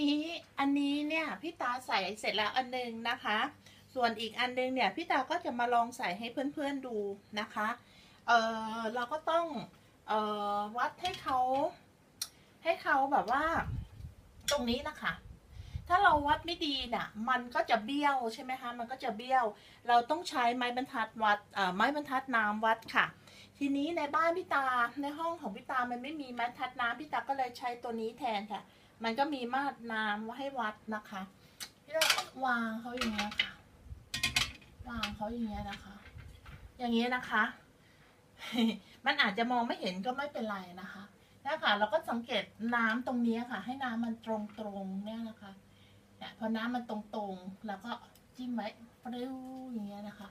นี้อันนี้เนี่ยพี่ตาใส่เสร็จแล้วอันหนึงนะคะ ส่วนอีกอันหนึงเนี่ยพี่ตาก็จะมาลองใส่ให้เพื่อนๆดูนะคะ เออเราก็ต้องเออวัดให้เขาให้เขาแบบว่า ตรงนี้นะคะ ถ้าเราวัดไม่ดีน่ะ มันก็จะเบี้ยวใช่ไหมคะมันก็จะเบี้ยว เราต้องใช้ไม้บรรทัดวัดเอ่อไม้บรรทัดน้ำวัดค่ะทีนี้ในบ้านพี่ตาในห้องของพี่ตามันไม่มีไม้บรรทัดน้ำพี่ตาก็เลยใช้ตัวนี้แทนค่ะ มันก็มีมาตรน้ำไว้ให้วัดนะคะพี่ตาวางเขาอย่างเงี้ยค่ะ วางเขาอย่างเงี้ยนะคะ อย่างเงี้ยนะคะ มันอาจจะมองไม่เห็นก็ไม่เป็นไรนะคะนี่ค่ะเราก็สังเกตน้ำตรงนี้ค่ะ ให้น้ำมันตรงๆเนี่ยนะคะเนี่ยพอน้ำมันตรงๆแล้วก็จิ้มไว้ปริ้วอย่างเงี้ยนะคะ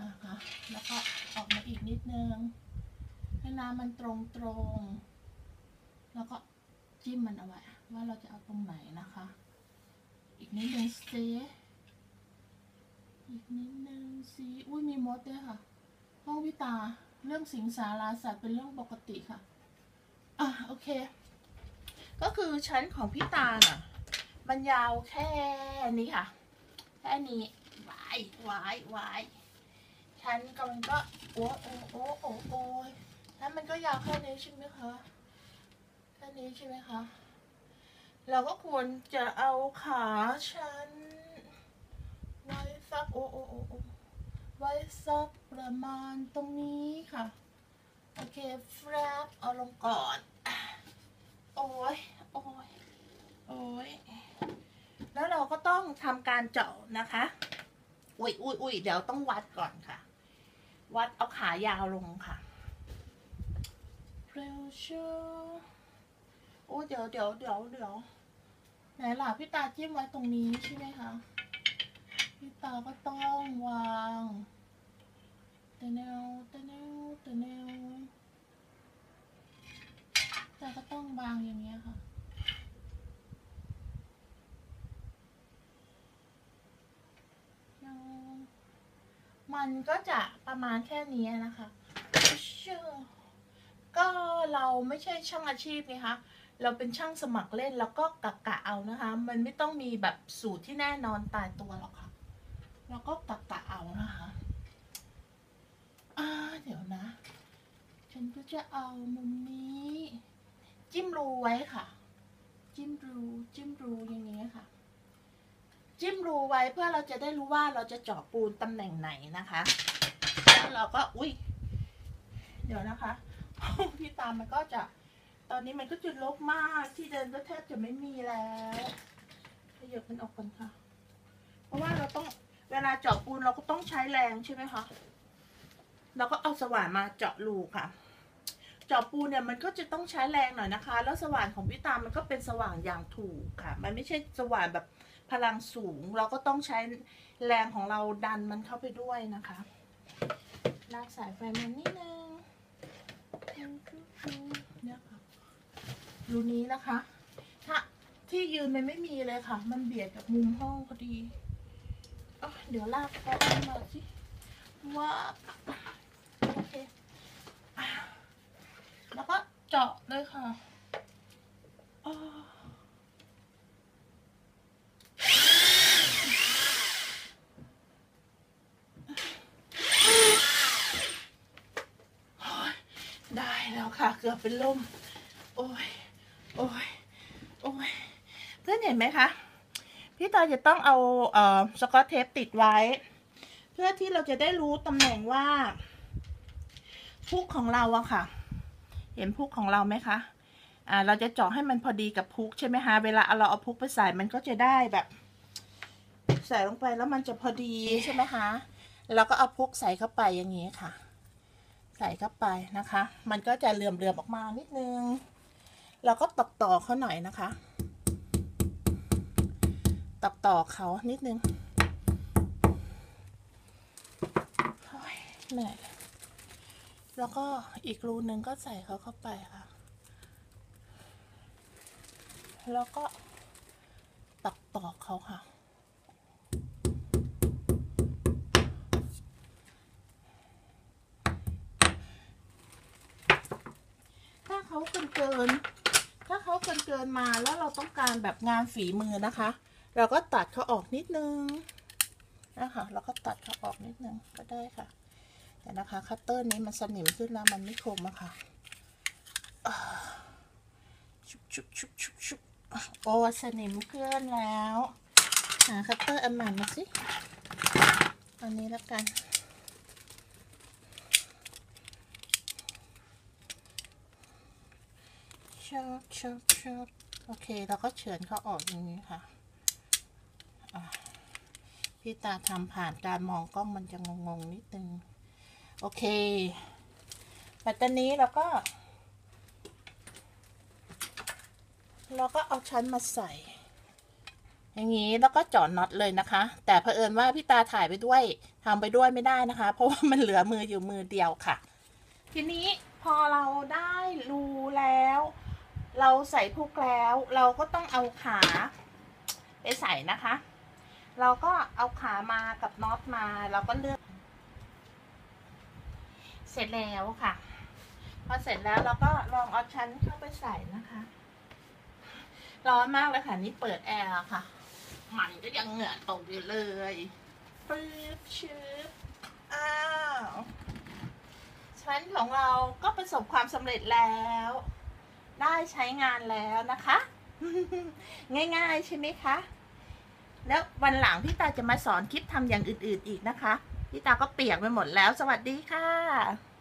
นะคะ แล้วก็ออกมาอีกนิดนึงให้น้ำมันตรงๆแล้วก็ จิ้มมันเอาไว้ว่าเราจะเอาตรงไหนนะคะ อีกนิดนึงสิอีกนิดนึงสิอุ้ยมีมดด้วยค่ะ ห้องพิตาเรื่องสิงสาราสัตว์เป็นเรื่องปกติค่ะ อะโอเค ก็คือชั้นของพี่ตาน่ะมันยาวแค่นี้ค่ะ แค่นี้วายวายวายชั้นก็มันก็โอ้โอ้โอ้โอ้โอ้ยแล้วมันก็ยาวแค่นี้ใช่ไหมคะ แค่นี้ใช่ไหมคะ เราก็ควรจะเอาขาชั้นไว้สักโอ้โอ้โอ้ไว้สักประมาณตรงนี้ค่ะ โอเคแฟรับเอาลงก่อน โอ้ยโอ้ยโอ้ยแล้วเราก็ต้องทำการเจาะนะคะ อุ้ยอุ้ยอุ้ยเดี๋ยวต้องวัดก่อนค่ะ วัดเอาขายาวลงค่ะ pressure โอ้เดี๋ยวเดี๋ยวเดี๋ยวเดี๋ยวไหนล่ะพี่ตาจิ้มไว้ตรงนี้ใช่ไหมคะพี่ตาก็ต้องวางตะแนวตะแนวตะแนวตาก็ต้องวางอย่างเงี้ยค่ะมันก็จะประมาณแค่นี้นะคะ ก็เราไม่ใช่ช่างอาชีพไงคะ เราเป็นช่างสมัครเล่นแล้วก็กะกะเอานะคะ มันไม่ต้องมีแบบสูตรที่แน่นอนตายตัวหรอกค่ะ แล้วก็กะกะเอานะคะอ่าเดี๋ยวนะ ฉันก็จะเอามุมนี้ จิ้มรูไว้ค่ะ จิ้มรูจิ้มรูอย่างนี้ค่ะ จิ้มรูไว้เพื่อเราจะได้รู้ว่าเราจะเจาะปูนตำแหน่งไหนนะคะแล้วเราก็อุ้ยเดี๋ยวนะคะพี่ตามมันก็จะ ตอนนี้มันก็จะลกมากที่เดินก็แทบจะไม่มีแล้วขยับมันออกก่อนค่ะ เพราะว่าเราต้องเวลาเจาะปูนเราก็ต้องใช้แรงใช่ไหมคะเราก็เอาสว่านมาเจาะรูค่ะ เจาะปูนเนี่ยมันก็จะต้องใช้แรงหน่อยนะคะ แล้วสว่านของพี่ตามันก็เป็นสว่านอย่างถูกค่ะ มันไม่ใช่สว่านแบบพลังสูง เราก็ต้องใช้แรงของเราดันมันเข้าไปด้วยนะคะลากสายไฟมันนิดนึงเนี่ยค่ะ รูนี้นะคะ ถ้าที่ยืนมันไม่มีเลยค่ะ มันเบียดกับมุมห้องพอดีเอ้าเดี๋ยวลากเขามาสิว่าโอเคแล้วก็เจาะเลยค่ะโอ๊ยได้แล้วค่ะ เกือบเป็นลม โอ้ยโอ้ยเพื่อนเห็นไหมคะ พี่ตาจะต้องเอาเอ่อสกอตเทปติดไว้ เพื่อที่เราจะได้รู้ตำแหน่งว่าพุกของเราอะค่ะ เห็นพุกของเราไหมคะอ่าเราจะเจาะให้มันพอดีกับพุกใช่ไหมคะเวลาเราเอาพุกไปใส่มันก็จะได้แบบ ใส่ลงไปแล้วมันจะพอดีใช่ไหมคะเราก็เอาพุกใส่เข้าไปอย่างนี้ค่ะ ใส่เข้าไปนะคะ มันก็จะเหลื่อมๆออกมานิดนึง เราก็ตอกต่อเขาหน่อยนะคะ ตอกต่อเขานิดนึงเหนื่อยแล้วก็อีกรูนึงก็ใส่เขาเข้าไปค่ะ แล้วก็ตักตอกเขาค่ะ ถ้าเขาเกินเกิน นเกินมาแล้วเราต้องการแบบงานฝีมือนะคะ เราก็ตัดเขาออกนิดนึงนะคะแล้วก็ตัดเขาออกนิดนึงก็ได้ค่ะ แต่นะคะคัตเตอร์นี้มันสนิมขึ้นแล้วมันไม่คมอะค่ะอ่าชุบชุบชุบชุบชุบโอ้สนิมเพื่อนแล้ว หาคัตเตอร์อันใหม่มาสิ อันนี้แล้วกัน ชอบชอบชอบโอเคแล้วก็เฉือนเขาออกอย่างนี้ค่ะพี่ตาทำผ่านการมองกล้องมันจะงงๆนิดนึง โอเคปัตตานี้เราก็ เราก็เอาชั้นมาใส่ อย่างนี้แล้วก็จาะน็อตเลยนะคะ แต่เผอิญว่าพี่ตาถ่ายไปด้วยทำไปด้วยไม่ได้นะคะ เพราะว่ามันเหลือมืออยู่มือเดียวค่ะ ทีนี้พอเราได้รูแล้ว เราใส่พุกแล้วเราก็ต้องเอาขาไปใส่นะคะ เราก็เอาขามากับน็อตมาเราก็เลือก เสร็จแล้วค่ะ พอเสร็จแล้วเราก็ลองเอาชั้นเข้าไปใส่นะคะ ร้อนมากเลยค่ะ นี่เปิดแอร์ค่ะ มันก็ยังเหงื่อตกอยู่เลยปึ๊บชืบอ้าวชั้นของเราก็ประสบความสำเร็จแล้ว ได้ใช้งานแล้วนะคะ ง่ายๆใช่ไหมคะ แล้ววันหลังพี่ตาจะมาสอนคลิปทำอย่างอื่นๆอีกนะคะ พี่ตาก็เปียกไปหมดแล้ว สวัสดีค่ะ